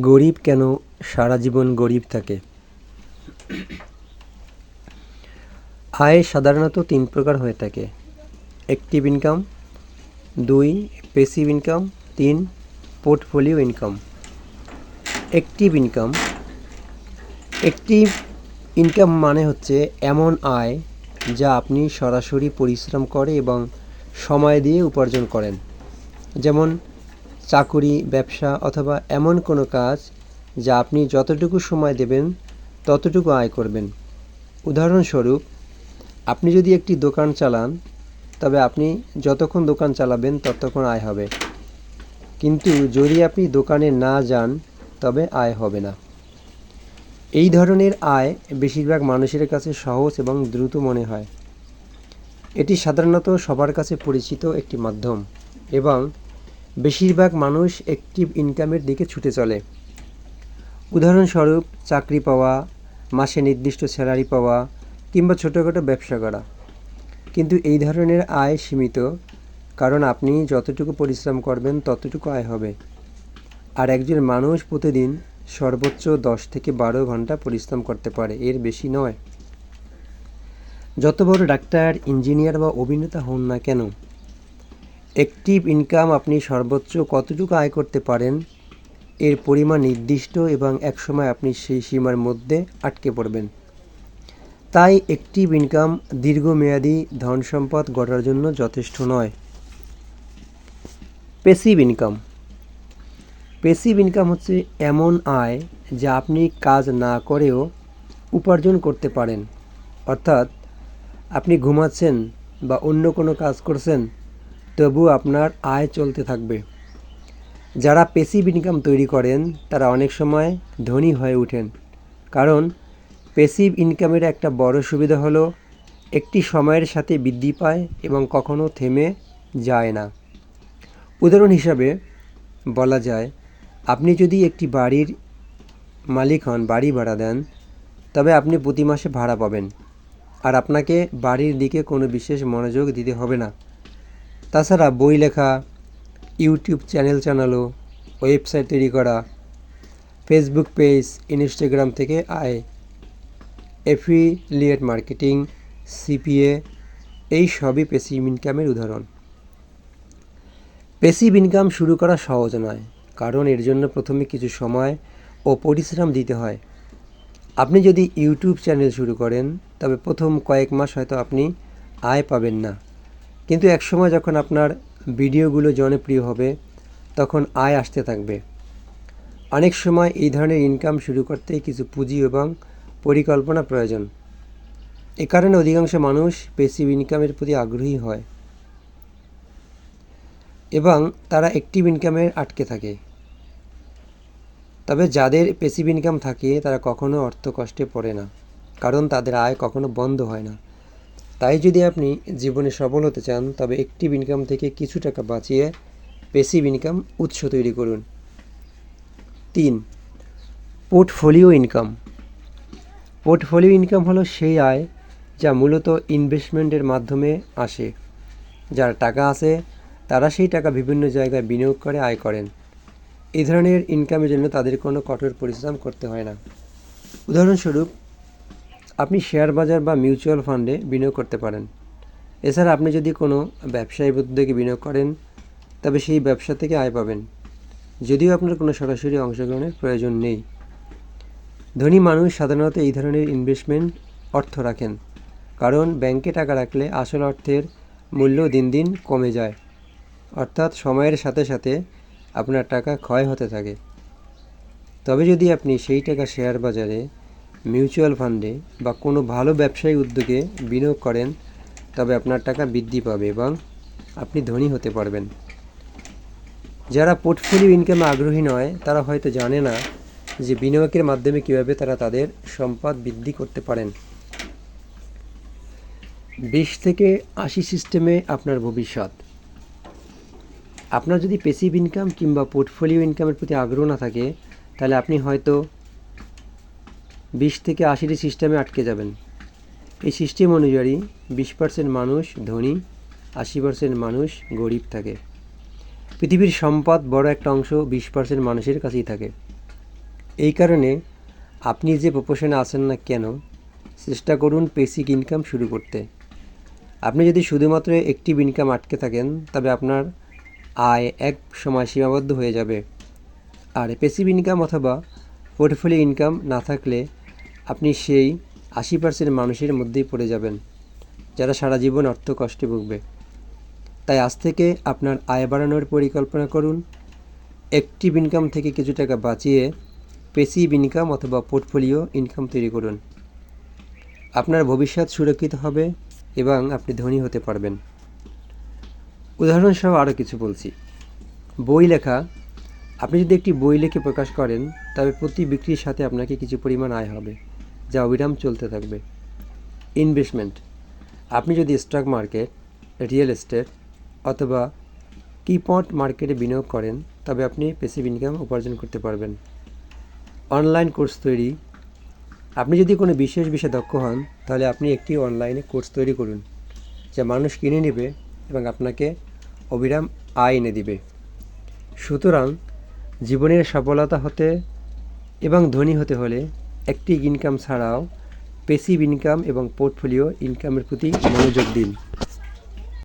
গরিব কেন? সারা জীবন গরিব থাকে। আয় সাধারণত তিন প্রকার হয়ে থাকে। অ্যাক্টিভ ইনকাম দুই পেসিভ ইনকাম তিন portfolio income active income active income মানে হচ্ছে এমন আয় যা আপনি সরাসরি পরিশ্রম করে এবং সময় দিয়ে উপার্জন করেন। যেমন চাকুরি, ব্যবসা অথবা এমন কোনো কাজ যা আপনি যতটুকু সময় দেবেন, ততটুকু আয় করবেন। উদাহরণস্বরূপ, আপনি যদি একটি দোকান চালান, তবে আপনি যতক্ষণ দোকান চালাবেন, ততক্ষণ আয় হবে। কিন্তু যদি আপনি দোকানে না যান, তবে আয় হবে না। এই ধরনের আয় বেশিরভাগ মানুষের কাছে সহজ এবং দ্রুত মনে হয়। এটি সাধারণত সবার কাছে পরিচিত একটি মাধ্যম এবং বেশিরভাগ মানুষ অ্যাক্টিভ ইনকামের দিকে ছুটে চলে। উদাহরণস্বরূপ, চাকরি পাওয়া, মাসে নির্দিষ্ট স্যালারি পাওয়া কিংবা ছোটোখাটো ব্যবসা করা। কিন্তু এই ধরনের আয় সীমিত, কারণ আপনি যতটুকু পরিশ্রম করবেন ততটুকু আয় হবে। আর একজন মানুষ প্রতিদিন সর্বোচ্চ দশ থেকে বারো ঘণ্টা পরিশ্রম করতে পারে, এর বেশি নয়। যত বড় ডাক্তার, ইঞ্জিনিয়ার বা অভিনেতা হন না কেন অ্যাক্টিভ ইনকাম আপনি সর্বোচ্চ কতটুকু আয় করতে পারেন? এর পরিমাণ নির্দিষ্ট এবং একসময় আপনি সেই সীমার মধ্যে আটকে পড়বেন। তাই অ্যাক্টিভ ইনকাম দীর্ঘমেয়াদী ধন সম্পদ গড়ার জন্য যথেষ্ট নয়। পেসিভ ইনকাম পেসিভ ইনকাম হচ্ছে এমন আয় যা আপনি কাজ না করেও উপার্জন করতে পারেন। অর্থাৎ আপনি ঘুমাচ্ছেন বা অন্য কোনো কাজ করছেন তবু আপনার আয় চলতে থাকবে। যারা পেসিভ ইনকাম তৈরি করেন, তারা অনেক সময় ধনী হয়ে ওঠেন। কারণ পেসিভ ইনকামের একটা বড় সুবিধা হলো, একটি সময়ের সাথে বৃদ্ধি পায় এবং কখনো থেমে যায় না। উদাহরণ হিসাবে বলা যায়, আপনি যদি একটি বাড়ির মালিক হন, বাড়ি ভাড়া দেন, তবে আপনি প্রতি মাসে ভাড়া পাবেন। আর আপনাকে বাড়ির দিকে কোনো বিশেষ মনোযোগ দিতে হবে না। তাছাড়া বই লেখা, ইউটিউব চ্যানেল চালানো, ওয়েবসাইট তৈরি করা, ফেসবুক পেজ, ইনস্টাগ্রাম থেকে আয়, এফিলিয়েট মার্কেটিং, সিপিএ, এই সবই পেসিভ ইনকামের উদাহরণ। পেসিভ ইনকাম শুরু করা সহজ নয়, কারণ এর জন্য প্রথমে কিছু সময় ও পরিশ্রম দিতে হয়। আপনি যদি ইউটিউব চ্যানেল শুরু করেন, তবে প্রথম কয়েক মাস হয়তো আপনি আয় পাবেন না। কিন্তু একসময় যখন আপনার ভিডিওগুলো জনপ্রিয় হবে, তখন আয় আসতে থাকবে। অনেক সময় এই ধরনের ইনকাম শুরু করতে কিছু পুঁজি এবং পরিকল্পনা প্রয়োজন। এ কারণে অধিকাংশ মানুষ পেসিভ ইনকামের প্রতি আগ্রহী হয়। এবং তারা অ্যাক্টিভ ইনকামে আটকে থাকে। তবে যাদের পেসিভ ইনকাম থাকে, তারা কখনো অর্থ কষ্টে পড়ে না। কারণ তাদের আয় কখনো বন্ধ হয় না। তাই যদি আপনি জীবনে সফল হতে চান, তবে অ্যাক্টিভ ইনকাম থেকে কিছু টাকা বাঁচিয়ে পেসিভ ইনকাম উৎস তৈরি করুন। তিন পোর্টফোলিও ইনকাম পোর্টফোলিও ইনকাম হলো সেই আয় যা মূলত ইনভেস্টমেন্টের মাধ্যমে আসে। যার টাকা আছে, তারা সেই টাকা বিভিন্ন জায়গায় বিনিয়োগ করে, আয় করেন। এই ধরনের ইনকামের জন্য তাদের কোনো কঠোর পরিশ্রম করতে হয় না। উদাহরণস্বরূপ আপনি শেয়ার বাজার বা মিউচুয়াল ফান্ডে বিনিয়োগ করতে পারেন। এছাড়া আপনি যদি কোনো ব্যবসায়ী উদ্যোগে বিনিয়োগ করেন, তবে সেই ব্যবসা থেকে আয় পাবেন। যদিও আপনার কোনো সরাসরি অংশগ্রহণের প্রয়োজন নেই। ধনী মানুষ সাধারণত এই ধরনের ইনভেস্টমেন্ট অর্থ রাখেন, কারণ ব্যাংকে টাকা রাখলে আসল অর্থের মূল্য দিন দিন কমে যায়। অর্থাৎ সময়ের সাথে সাথে আপনার টাকা ক্ষয় হতে থাকে। তবে যদি আপনি সেই টাকা শেয়ার বাজারে মিউচুয়াল ফান্ডে বা কোনো ভালো ব্যবসায়ী উদ্যোগে বিনিয়োগ করেন, তবে আপনার টাকা বৃদ্ধি পাবে এবং আপনি ধনী হতে পারবেন। যারা পোর্টফোলিও ইনকামে আগ্রহী নয়, তারা হয়তো জানে না যে বিনিয়োগের মাধ্যমে কীভাবে তারা তাদের সম্পদ বৃদ্ধি করতে পারেন। বিশ থেকে আশি সিস্টেমে আপনার ভবিষ্যৎ। আপনার যদি পেসিভ ইনকাম কিংবা পোর্টফোলিও ইনকামের প্রতি আগ্রহ না থাকে, তাহলে আপনি হয়তো বিশ থেকে আশিটি সিস্টেমে আটকে যাবেন। এই সিস্টেম অনুযায়ী বিশ পার্সেন্ট মানুষ ধনী, আশি পার্সেন্ট মানুষ গরিব থাকে। পৃথিবীর সম্পদ বড় একটা অংশ বিশ পার্সেন্ট মানুষের কাছেই থাকে। এই কারণে আপনি যে প্রফেশনে আছেন না কেন, চেষ্টা করুন বেসিক ইনকাম শুরু করতে। আপনি যদি শুধুমাত্র একটিভ ইনকাম আটকে থাকেন, তবে আপনার আয় এক সময় সীমাবদ্ধ হয়ে যাবে। আর পেসিভ ইনকাম অথবা পোর্টফোলিও ইনকাম না থাকলে আপনি সেই আশি পার্সেন্ট মানুষের মধ্যেই পড়ে যাবেন, যারা সারা জীবন অর্থ কষ্টে ভুগবে। তাই আজ থেকে আপনার আয় বাড়ানোর পরিকল্পনা করুন। অ্যাক্টিভ ইনকাম থেকে কিছু টাকা বাঁচিয়ে পেসিভ ইনকাম অথবা পোর্টফোলিও ইনকাম তৈরি করুন। আপনার ভবিষ্যৎ সুরক্ষিত হবে এবং আপনি ধনী হতে পারবেন। উদাহরণসহ আরও কিছু বলছি। বই লেখা। আপনি যদি একটি বই লিখে প্রকাশ করেন, তবে প্রতি বিক্রির সাথে আপনাকে কিছু পরিমাণ আয় হবে। যা অবিরাম চলতে থাকবে। ইনভেস্টমেন্ট আপনি যদি স্টক মার্কেট রিয়েল এস্টেট অথবা কিপট মার্কেটে বিনিয়োগ করেন, তবে আপনি পেসিভ ইনকাম উপার্জন করতে পারবেন। অনলাইন কোর্স তৈরি। আপনি যদি কোনো বিশেষ বিষয়ে দক্ষ হন, তাহলে আপনি একটি অনলাইনে কোর্স তৈরি করুন, যা মানুষ কিনে নেবে এবং আপনাকে অবিরাম আয় এনে দিবে। সুতরাং, জীবনের সফলতা হতে এবং ধনী হতে হলে একটি ইনকাম ছাড়াও প্যাসিভ ইনকাম এবং পোর্টফোলিও ইনকামের প্রতি মনোযোগ দিন।